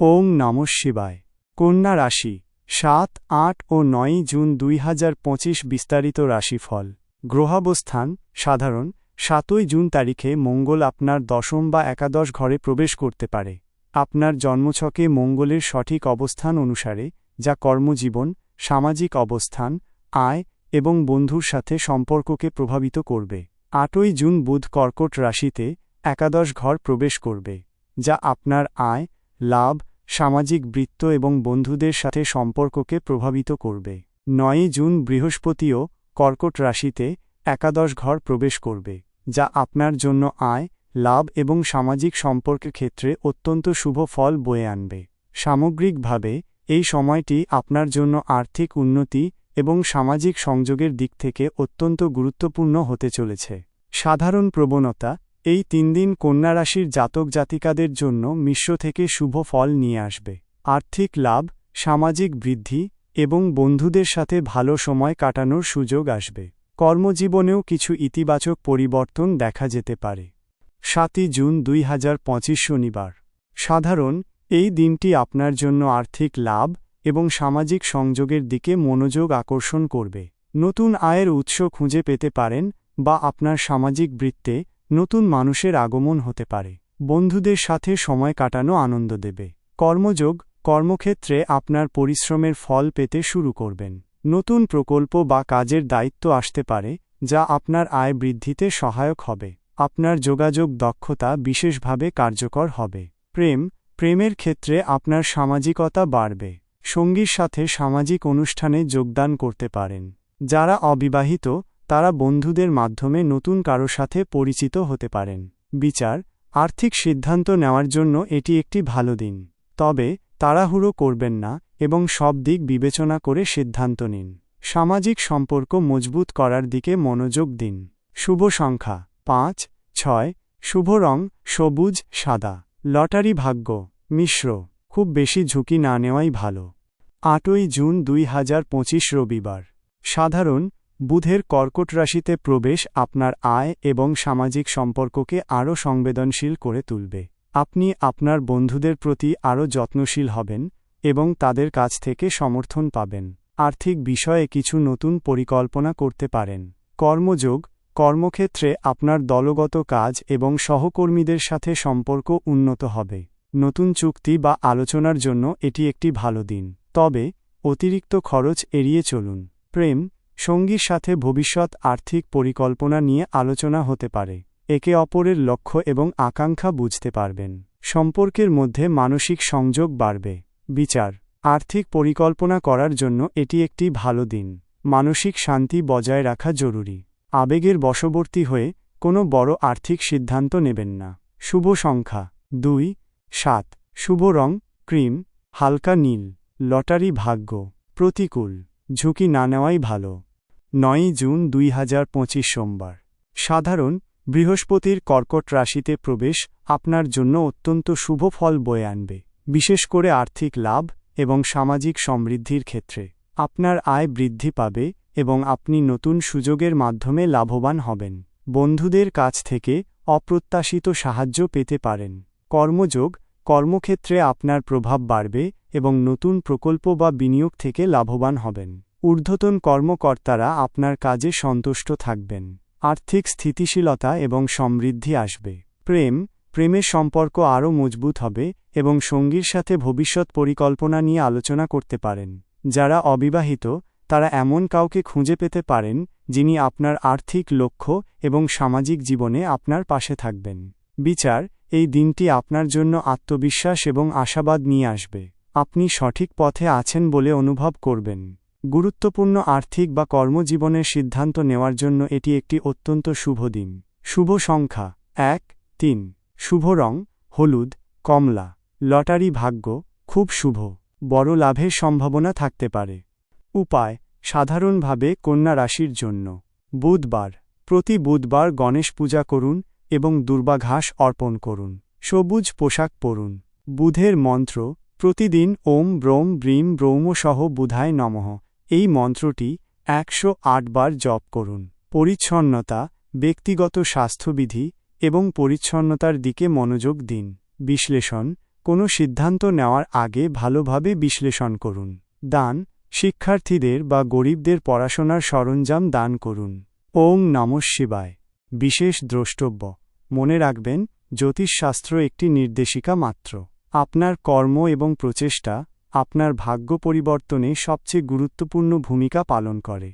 ওং নম শিবায়। কন্যা রাশি, সাত, আট ও নয় জুন দুই হাজার পঁচিশ বিস্তারিত রাশিফল। গ্রহাবস্থান, সাধারণ, সাতই জুন তারিখে মঙ্গল আপনার দশম বা একাদশ ঘরে প্রবেশ করতে পারে। আপনার জন্মছকে মঙ্গলের সঠিক অবস্থান অনুসারে, যা কর্মজীবন, সামাজিক অবস্থান, আয় এবং বন্ধুর সাথে সম্পর্ককে প্রভাবিত করবে। আটই জুন বুধ কর্কট রাশিতে একাদশ ঘর প্রবেশ করবে, যা আপনার আয়, লাভ সামাজিক বৃত্ত এবং বন্ধুদের সাথে সম্পর্ককে প্রভাবিত করবে। নয়ই জুন বৃহস্পতিও কর্কট রাশিতে একাদশ ঘর প্রবেশ করবে, যা আপনার জন্য আয়, লাভ এবং সামাজিক সম্পর্কের ক্ষেত্রে অত্যন্ত শুভ ফল বয়ে আনবে। সামগ্রিকভাবে, এই সময়টি আপনার জন্য আর্থিক উন্নতি এবং সামাজিক সংযোগের দিক থেকে অত্যন্ত গুরুত্বপূর্ণ হতে চলেছে। সাধারণ প্রবণতা এই তিন দিন কন্যা রাশির জাতক জাতিকাদের জন্য মিশ্র থেকে শুভ ফল নিয়ে আসবে। আর্থিক লাভ, সামাজিক বৃদ্ধি এবং বন্ধুদের সাথে ভালো সময় কাটানোর সুযোগ আসবে। কর্মজীবনেও কিছু ইতিবাচক পরিবর্তন দেখা যেতে পারে। সাতই জুন দুই হাজার পঁচিশ শনিবার। সাধারণ, এই দিনটি আপনার জন্য আর্থিক লাভ এবং সামাজিক সংযোগের দিকে মনোযোগ আকর্ষণ করবে। নতুন আয়ের উৎস খুঁজে পেতে পারেন বা আপনার সামাজিক বৃত্তে নতুন মানুষের আগমন হতে পারে। বন্ধুদের সাথে সময় কাটানো আনন্দ দেবে। কর্মযোগ, কর্মক্ষেত্রে আপনার পরিশ্রমের ফল পেতে শুরু করবেন। নতুন প্রকল্প বা কাজের দায়িত্ব আসতে পারে, যা আপনার আয় বৃদ্ধিতে সহায়ক হবে। আপনার যোগাযোগ দক্ষতা বিশেষভাবে কার্যকর হবে। প্রেম, প্রেমের ক্ষেত্রে আপনার সামাজিকতা বাড়বে। সঙ্গীর সাথে সামাজিক অনুষ্ঠানে যোগদান করতে পারেন। যারা অবিবাহিত তারা বন্ধুদের মাধ্যমে নতুন কারও সাথে পরিচিত হতে পারেন। বিচার, আর্থিক সিদ্ধান্ত নেওয়ার জন্য এটি একটি ভালো দিন। তবে, তাড়াহুড়ো করবেন না এবং সব দিক বিবেচনা করে সিদ্ধান্ত নিন। সামাজিক সম্পর্ক মজবুত করার দিকে মনোযোগ দিন। শুভ সংখ্যা, পাঁচ, ছয়, শুভ রং, সবুজ, সাদা। লটারি ভাগ্য, মিশ্র, খুব বেশি ঝুঁকি না নেওয়াই ভালো। আটই জুন দুই হাজার পঁচিশ রবিবার। সাধারণ বুধের কর্কট রাশিতে প্রবেশ আপনার আয় এবং সামাজিক সম্পর্ককে আরও সংবেদনশীল করে তুলবে। আপনি আপনার বন্ধুদের প্রতি আরও যত্নশীল হবেন এবং তাদের কাছ থেকে সমর্থন পাবেন। আর্থিক বিষয়ে কিছু নতুন পরিকল্পনা করতে পারেন। কর্মযোগ, কর্মক্ষেত্রে আপনার দলগত কাজ এবং সহকর্মীদের সাথে সম্পর্ক উন্নত হবে। নতুন চুক্তি বা আলোচনার জন্য এটি একটি ভালো দিন। তবে, অতিরিক্ত খরচ এড়িয়ে চলুন। প্রেম সঙ্গীর সাথে ভবিষ্যৎ আর্থিক পরিকল্পনা নিয়ে আলোচনা হতে পারে। একে অপরের লক্ষ্য এবং আকাঙ্ক্ষা বুঝতে পারবেন। সম্পর্কের মধ্যে মানসিক সংযোগ বাড়বে। বিচার। আর্থিক পরিকল্পনা করার জন্য এটি একটি ভালো দিন। মানসিক শান্তি বজায় রাখা জরুরি। আবেগের বশবর্তী হয়ে কোনো বড় আর্থিক সিদ্ধান্ত নেবেন না। শুভ সংখ্যা। দুই। সাত। শুভ রং, ক্রিম, হালকা নীল। লটারি ভাগ্য। প্রতিকূল। ঝুঁকি না নেওয়াই ভালো। নয়ই জুন দুই হাজার পঁচিশ সোমবার। সাধারণ বৃহস্পতির কর্কট রাশিতে প্রবেশ আপনার জন্য অত্যন্ত শুভ ফল বয়ে আনবে, বিশেষ করে আর্থিক লাভ এবং সামাজিক সমৃদ্ধির ক্ষেত্রে। আপনার আয় বৃদ্ধি পাবে এবং আপনি নতুন সুযোগের মাধ্যমে লাভবান হবেন। বন্ধুদের কাছ থেকে অপ্রত্যাশিত সাহায্য পেতে পারেন। কর্মযোগ, কর্মক্ষেত্রে আপনার প্রভাব বাড়বে এবং নতুন প্রকল্প বা বিনিয়োগ থেকে লাভবান হবেন। ঊর্ধ্বতন কর্মকর্তারা আপনার কাজে সন্তুষ্ট থাকবেন। আর্থিক স্থিতিশীলতা এবং সমৃদ্ধি আসবে। প্রেম, প্রেমের সম্পর্ক আরও মজবুত হবে এবং সঙ্গীর সাথে ভবিষ্যৎ পরিকল্পনা নিয়ে আলোচনা করতে পারেন। যারা অবিবাহিত, তারা এমন কাউকে খুঁজে পেতে পারেন যিনি আপনার আর্থিক লক্ষ্য এবং সামাজিক জীবনে আপনার পাশে থাকবেন। বিচার, এই দিনটি আপনার জন্য আত্মবিশ্বাস এবং আশাবাদ নিয়ে আসবে। আপনি সঠিক পথে আছেন বলে অনুভব করবেন। গুরুত্বপূর্ণ আর্থিক বা কর্মজীবনের সিদ্ধান্ত নেওয়ার জন্য এটি একটি অত্যন্ত শুভ দিন। শুভ সংখ্যা, এক, তিন। শুভ রং, হলুদ, কমলা। লটারি ভাগ্য, খুব শুভ। বড় লাভের সম্ভাবনা থাকতে পারে। উপায়, সাধারণভাবে কন্যা রাশির জন্য। বুধবার, প্রতি বুধবার গণেশ পূজা করুন এবং দুর্বাঘাস অর্পণ করুন। সবুজ পোশাক পরুন। বুধের মন্ত্র, প্রতিদিন ওম ব্রোম ব্রিম ব্রৌমসহ বুধায় নমঃ। এই মন্ত্রটি একশো আট বার জপ করুন। পরিচ্ছন্নতা, ব্যক্তিগত স্বাস্থ্যবিধি এবং পরিচ্ছন্নতার দিকে মনোযোগ দিন। বিশ্লেষণ, কোনো সিদ্ধান্ত নেওয়ার আগে ভালোভাবে বিশ্লেষণ করুন। দান, শিক্ষার্থীদের বা গরিবদের পড়াশোনার সরঞ্জাম দান করুন। ওং নমঃ শিবায়। বিশেষ দ্রষ্টব্য, মনে রাখবেন, জ্যোতিষশাস্ত্র একটি নির্দেশিকা মাত্র। আপনার কর্ম এবং প্রচেষ্টা আপনার ভাগ্য পরিবর্তনে সবচেয়ে গুরুত্বপূর্ণ ভূমিকা পালন করে।